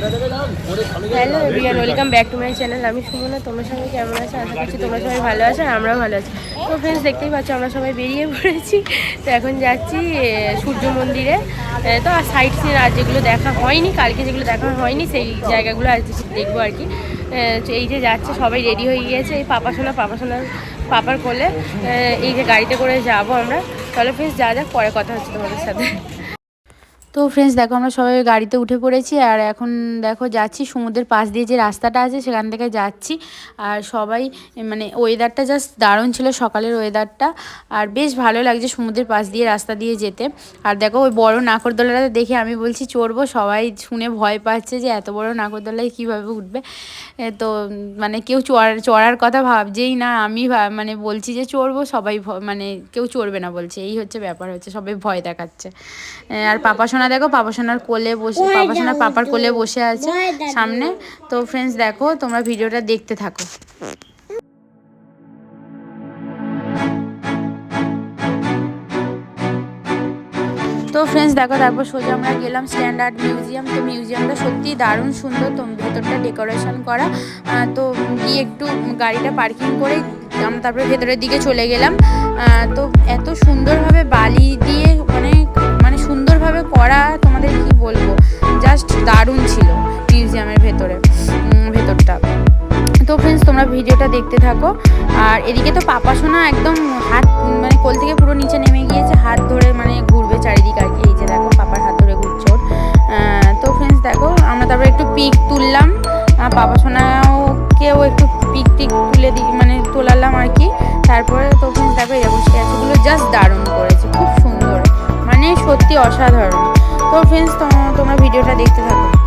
Hello everyone welcome back to my channel আমি সুমনা, তোমার সবাই কেমন আছো? আশা করছি তোমরা সবাই ভালো আছো আর আমরাও ভালো আছি। তো ফ্রেন্ডস দেখতেই পাচ্ছ আমরা সবাই বেরিয়ে পড়েছি। তো এখন যাচ্ছি সূর্য মন্দিরে। তো আর সাইড সিন আর যেগুলো দেখা হয়নি, কালকে যেগুলো দেখা হয়নি, সেই জায়গাগুলো আজ দেখব আর কি। এই যে যাচ্ছে, সবাই রেডি হয়ে গিয়েছে। এই পাপাসোনা পাপাসোনার পাপার কোলে। এই যে গাড়িতে করে যাব আমরা। তাহলে ফ্রেন্ডস যা যাক, পরে কথা হচ্ছে তোমাদের সাথে। তো ফ্রেন্ডস দেখো আমরা সবাই গাড়িতে উঠে পড়েছি আর এখন দেখো যাচ্ছি সমুদ্রের পাশ দিয়ে যে রাস্তাটা আছে সেখান থেকে যাচ্ছি। আর সবাই মানে ওয়েদারটা জাস্ট দারুণ ছিল সকালের ওয়েদারটা আর বেশ ভালো লাগছে সমুদ্রের পাশ দিয়ে রাস্তা দিয়ে যেতে। আর দেখো ওই বড় নাকরদোলাটা দেখে আমি বলছি, চড়বো? সবাই শুনে ভয় পাচ্ছে যে এত বড় নাকরদোলায় কীভাবে উঠবে। তো মানে কেউ চড়ার চড়ার কথা ভাবছেই না। আমি মানে বলছি যে, চড়বো? সবাই মানে কেউ চড়বে না বলছে। এই হচ্ছে ব্যাপার হচ্ছে, সবাই ভয় দেখাচ্ছে। আর পাপা সোনা দেখো পাপা সোনার কোলে বসে পাপা সোনা পাপার কোলে বসে আছে সামনে। তো ফ্রেন্ডস দেখো তোমরা ভিডিওটা দেখতে থাকো। তো ফ্রেন্ডস দেখো তারপর সোজা আমরা গেলাম স্ট্যান্ডার্ড মিউজিয়াম তো মিউজিয়ামটা সত্যিই দারুণ সুন্দর। তো ভেতরটা ডেকোরেশন করা। তো গিয়ে একটু গাড়িটা পার্কিং করে আমরা তারপরে ভেতরের দিকে চলে গেলাম। তো এত সুন্দরভাবে বালি দিয়ে মানে করা তোমাদের কি বলব? জাস্ট দারুণ ছিল মিউজিয়ামের ভেতরে ভেতরটা। তো ফ্রেন্ডস তোমরা ভিডিওটা দেখতে থাকো। আর এদিকে তো পাপা সোনা একদম হাত মানে কোল থেকে পুরো নিচে নেমে গিয়েছে, হাত ধরে মানে ঘুরবে চারিদিক আর কি। এই যে দেখো, পাপার হাত ধরে ঘুরছে তো ফ্রেন্ডস দেখো, আমরা তারপরে একটু পিক তুললাম। পাপা সোনাও কেউ একটু পিক টিক তুলে দি মানে তোলালাম আর কি। তারপরে তো ফ্রেন্ডস দেখো এরকম স্ট্যাচুগুলো জাস্ট দারুণ মানে সত্যি অসাধারণ। তো ফ্রেন্ডস তোমরা ভিডিওটা দেখতে থাকো।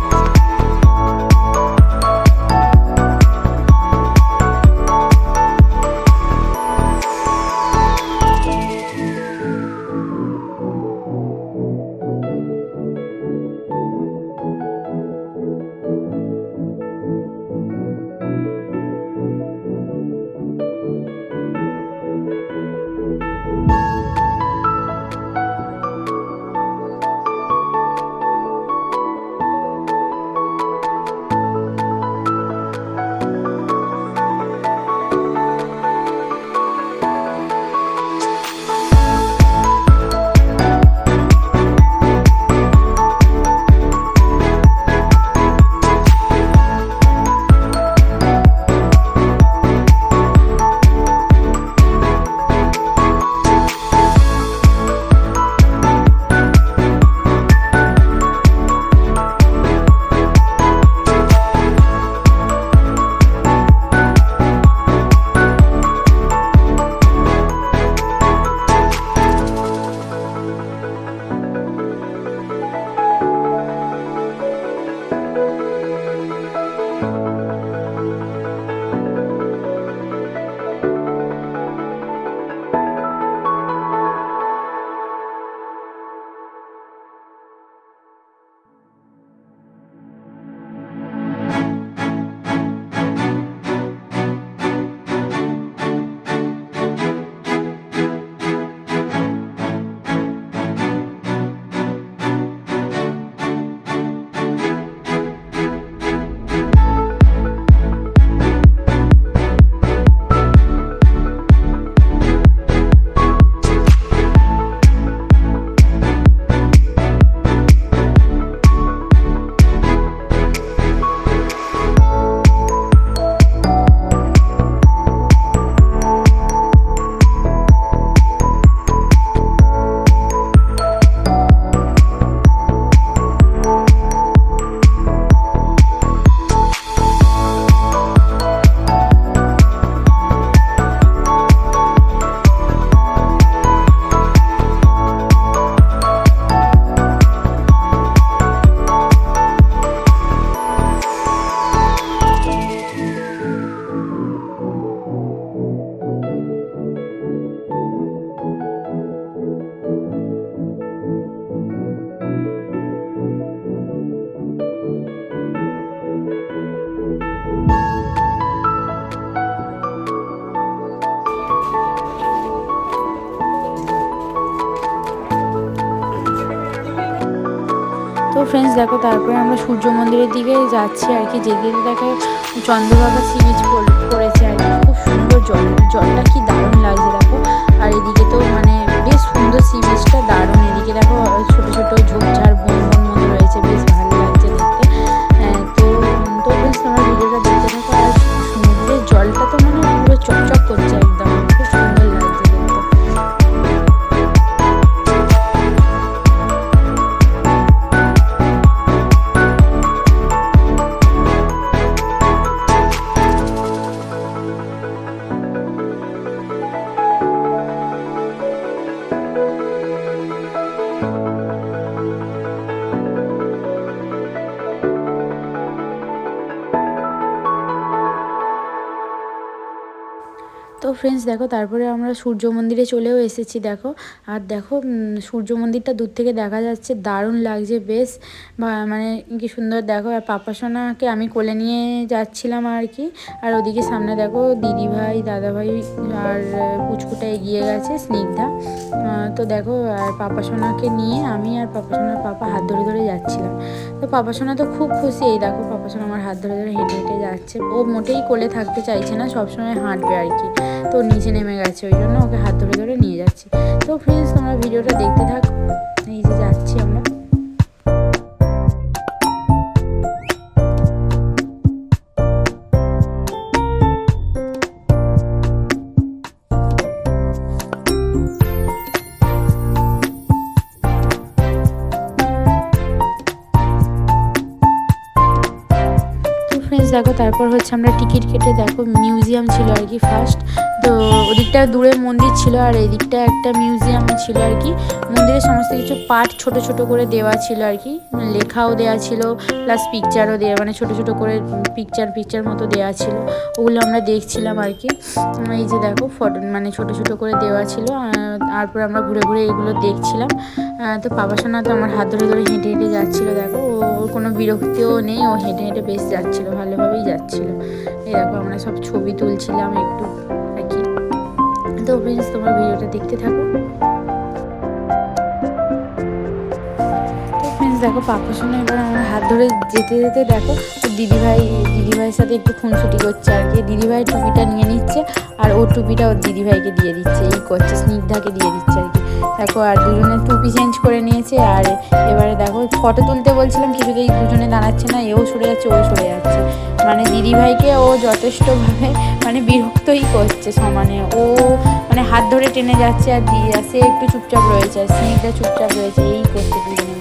ফ্রেন্ডস দেখো তারপরে আমরা সূর্য মন্দিরের দিকে যাচ্ছি আর কি। যেদিকে দেখো চন্দ্রভাগা সি বিচ পড়েছে আর কি। খুব সুন্দর জল জলটা কি দারুণ লাগছে দেখো। আর এদিকে তো মানে বেশ সুন্দর সি দারুণ। এদিকে দেখো ছোটো ছোটো ঝোপঝাড় বন বন মতো রয়েছে বেশ ভালো লাগছে দেখতে। হ্যাঁ, তো তো ফ্রেন্ডস আমার ভিডিওটা ফ্রেন্ডস দেখো, তারপরে আমরা সূর্য মন্দিরে চলেও এসেছি, দেখো। আর দেখো সূর্য মন্দিরটা দূর থেকে দেখা যাচ্ছে, দারুণ লাগছে, বেশ মানে কি সুন্দর, দেখো। আর পাপাসোনাকে আমি কোলে নিয়ে যাচ্ছিলাম আর কি। আর ওদিকে সামনে দেখো দিদি ভাই দাদা ভাই আর পুচকুটা এগিয়ে গেছে, স্নিগ্ধা। তো দেখো, আর পাপাসোনাকে নিয়ে আমি আর পাপাসোনার পাপা হাত ধরে ধরে যাচ্ছিলাম। তো পাপাসোনা তো খুব খুশি, এই দেখো পাপাসোনা আমার হাত ধরে ধরে হেঁটে হেঁটে যাচ্ছে। ও মোটেই কোলে থাকতে চাইছে না, সবসময় হাঁটবে আর কি। তো নিচে নেমে গেছে, ওই জন্য ওকে হাত ধরে ধরে নিয়ে যাচ্ছি। তো ফ্রেন্ডস তোমরা ভিডিওটা দেখতে থাকো। এই যে যাচ্ছি আমরা। দেখো, তারপর হচ্ছে আমরা টিকিট কেটে, দেখো মিউজিয়াম ছিল আর কি ফার্স্ট তো ওদিকটা দূরে মন্দির ছিল আর এদিকটা একটা মিউজিয়াম ছিল আর কি। মন্দিরের সমস্ত কিছু পার্ট ছোট ছোট করে দেওয়া ছিল আর কি। মানে লেখাও দেওয়া ছিল প্লাস পিকচারও দেওয়া মানে ছোট ছোট করে পিকচার পিকচার মতো দেওয়া ছিল। ওগুলো আমরা দেখছিলাম আর কি। এই যে দেখো ফটো মানে ছোট ছোট করে দেওয়া ছিল। তারপর আমরা ঘুরে ঘুরে এগুলো দেখছিলাম। তো বাবা সোনা তো আমার হাত ধরে ধরে হেঁটে হেঁটে যাচ্ছিল, দেখো। ওর কোনো বিরক্তিও নেই, ও হেঁটে হেঁটে বেশ যাচ্ছিল, ভালোভাবেই যাচ্ছিল। এই দেখো, আমরা সব ছবি তুলছিলাম একটু। তো ফ্রেন্ডস তোমরা ভিডিওটা দেখতে থাকো। দেখো পাপার সঙ্গে এবার আমার হাত ধরে যেতে যেতে দেখো দিদিভাই, দিদিভাইয়ের সাথে একটু খুনসুটি করছে আর কি। দিদিভাই টুপিটা নিয়ে নিচ্ছে আর ও টুপিটা ওর দিদিভাইকে দিয়ে দিচ্ছে, এই করছে, স্নিগ্ধাকে দিয়ে দিচ্ছে আর কি। দেখো, আর দুজনে টুপি চেঞ্জ করে নিয়েছে, আর এবারে দেখো ফটো তুলতে বলছিলাম, কিছুতেই দুজনে দাঁড়াচ্ছে না, এও সরে যাচ্ছে ও সরে যাচ্ছে। মানে দিদিভাইকে ও যথেষ্টভাবে মানে বিরক্তই করছে সমানে। ও মানে হাত ধরে টেনে যাচ্ছে আর দিয়ে সে একটু চুপচাপ রয়েছে, আর স্নিগ্ধা চুপচাপ রয়েছে, এই করছে দুজনে।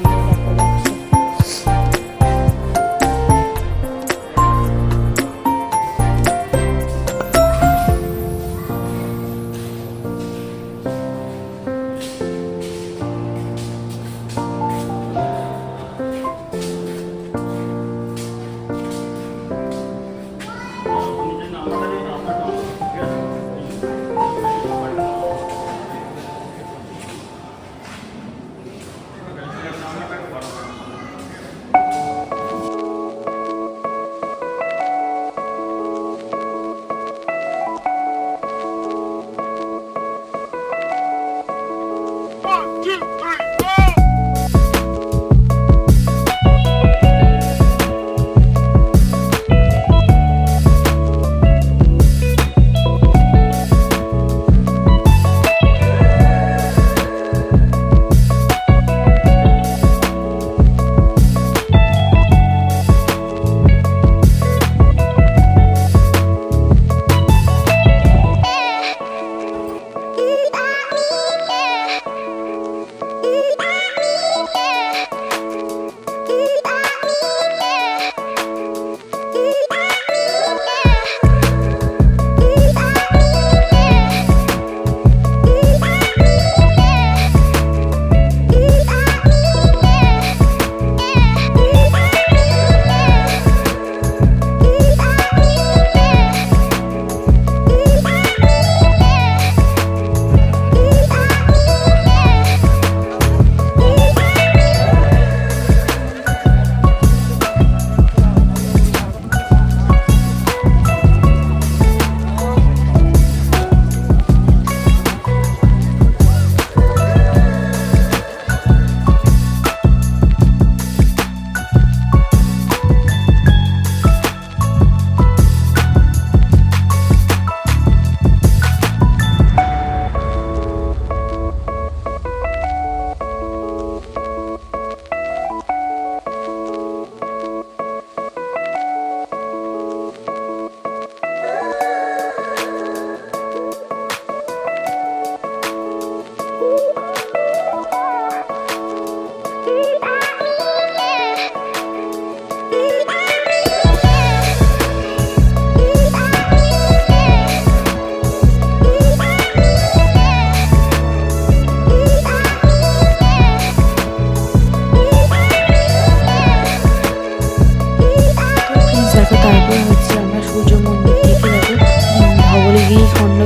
귀혼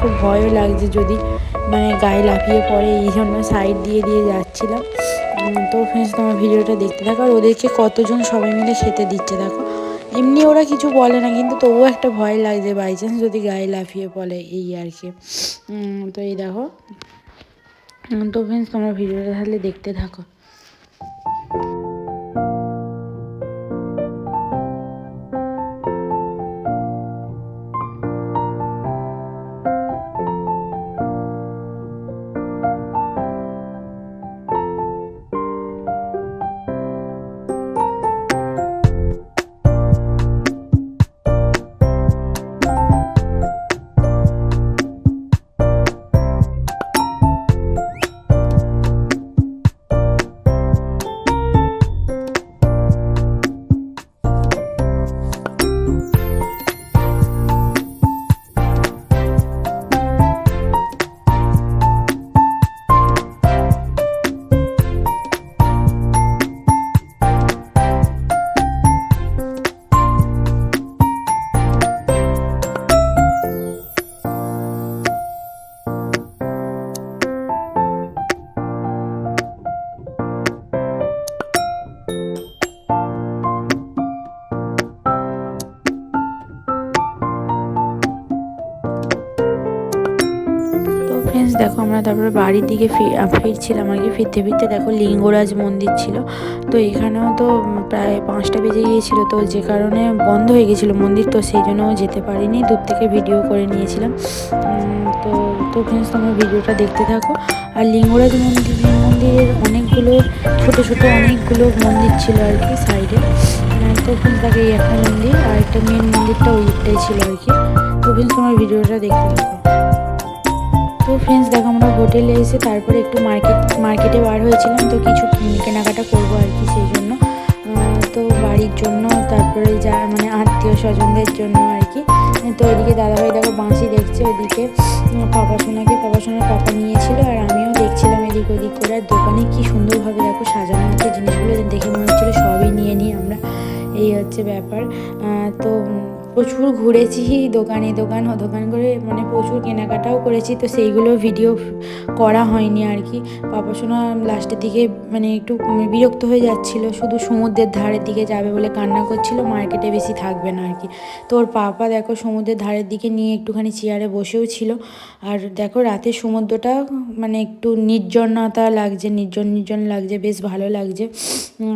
খুব ভয়ও লাগছে যদি মানে গায়ে লাফিয়ে পড়ে, এই জন্য সাইড দিয়ে দিয়ে যাচ্ছিলাম। তো ফ্রেন্ডস তোমার ভিডিওটা দেখতে থাকো আর ওদেরকে কতজন সবাই মিলে খেতে দিচ্ছে দেখো। এমনি ওরা কিছু বলে না, কিন্তু তবুও একটা ভয় লাগছে বাই চান্স যদি গায়ে লাফিয়ে পড়ে এই আর কি। তো এই দেখো। তো ফ্রেন্ডস তোমার ভিডিওটা তাহলে দেখতে থাকো। আমরা তারপরে বাড়ির দিকে ফিরছিলাম আর কি। ফিরতে ফিরতে দেখো লিঙ্গরাজ মন্দির ছিল। তো এখানেও তো প্রায় পাঁচটা বেজে গিয়েছিল। তো যে কারণে বন্ধ হয়ে গেছিল মন্দির। তো সেই জন্য যেতে পারিনি। দূর থেকে ভিডিও করে নিয়েছিলাম। তো তো ফ্রেন্ডস তোমরা ভিডিওটা দেখতে থাকো। আর লিঙ্গরাজ মন্দির, মন্দিরের অনেকগুলো, ছোট ছোট অনেকগুলো মন্দির ছিল আর কি সাইডে তো ফ্রেন্ডস দেখো এই একটা মন্দির। আর একটা মেন মন্দিরটা ওইটাই ছিল আর কি। তো ফ্রেন্ডস তোমার ভিডিওটা দেখতে থাকো। তো ফ্রেন্ডস দেখো আমরা হোটেলে এসে তারপরে একটু মার্কেট মার্কেটে বার হয়েছিলাম তো কিছু কেনাকাটা করব আর কি সেই জন্য। তো বাড়ির জন্য তারপরে যা মানে আত্মীয় স্বজনদের জন্য আর কি। তো ওইদিকে দাদাভাই দেখো বাঁশি দেখছে ওদিকে। উম, পাপা সোনাকে পাপা পাপা নিয়েছিল আর আমিও দেখছিলাম এদিক ওদিক করে। আর দোকানে কী সুন্দরভাবে দেখো সাজানো হচ্ছে জিনিসগুলো দেখে মনে হচ্ছিল সবই নিয়ে নিই আমরা। এই হচ্ছে ব্যাপার। তো প্রচুর ঘুরেছি দোকানে দোকান দোকান করে মানে প্রচুর কেনাকাটাও করেছি। তো সেইগুলো ভিডিও করা হয়নি আর কি। পাপা সোনা লাস্টের দিকে মানে একটু বিরক্ত হয়ে যাচ্ছিল। শুধু সমুদ্রের ধারের দিকে যাবে বলে কান্না করছিল মার্কেটে বেশি থাকবে না আর কি। তো ওর পাপা দেখো সমুদ্রের ধারের দিকে নিয়ে একটুখানি চেয়ারে বসেও ছিল। আর দেখো রাতে সমুদ্রটা মানে একটু নির্জনতা লাগছে, নির্জন নির্জন লাগছে, বেশ ভালো লাগছে।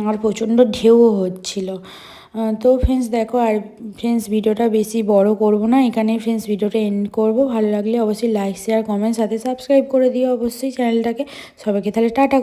আর প্রচণ্ড ঢেউও হচ্ছিল। তো ফ্রেন্ডস দেখো, আর ফ্রেন্ডস ভিডিওটা বেশি বড় করব না। এখানে ফ্রেন্ডস ভিডিওটা এন্ড করব। ভালো লাগলে অবশ্যই লাইক শেয়ার কমেন্ট সাথে সাবস্ক্রাইব করে দিও। অবশ্যই চ্যানেলটাকে সবাইকে তাহলে টাটা।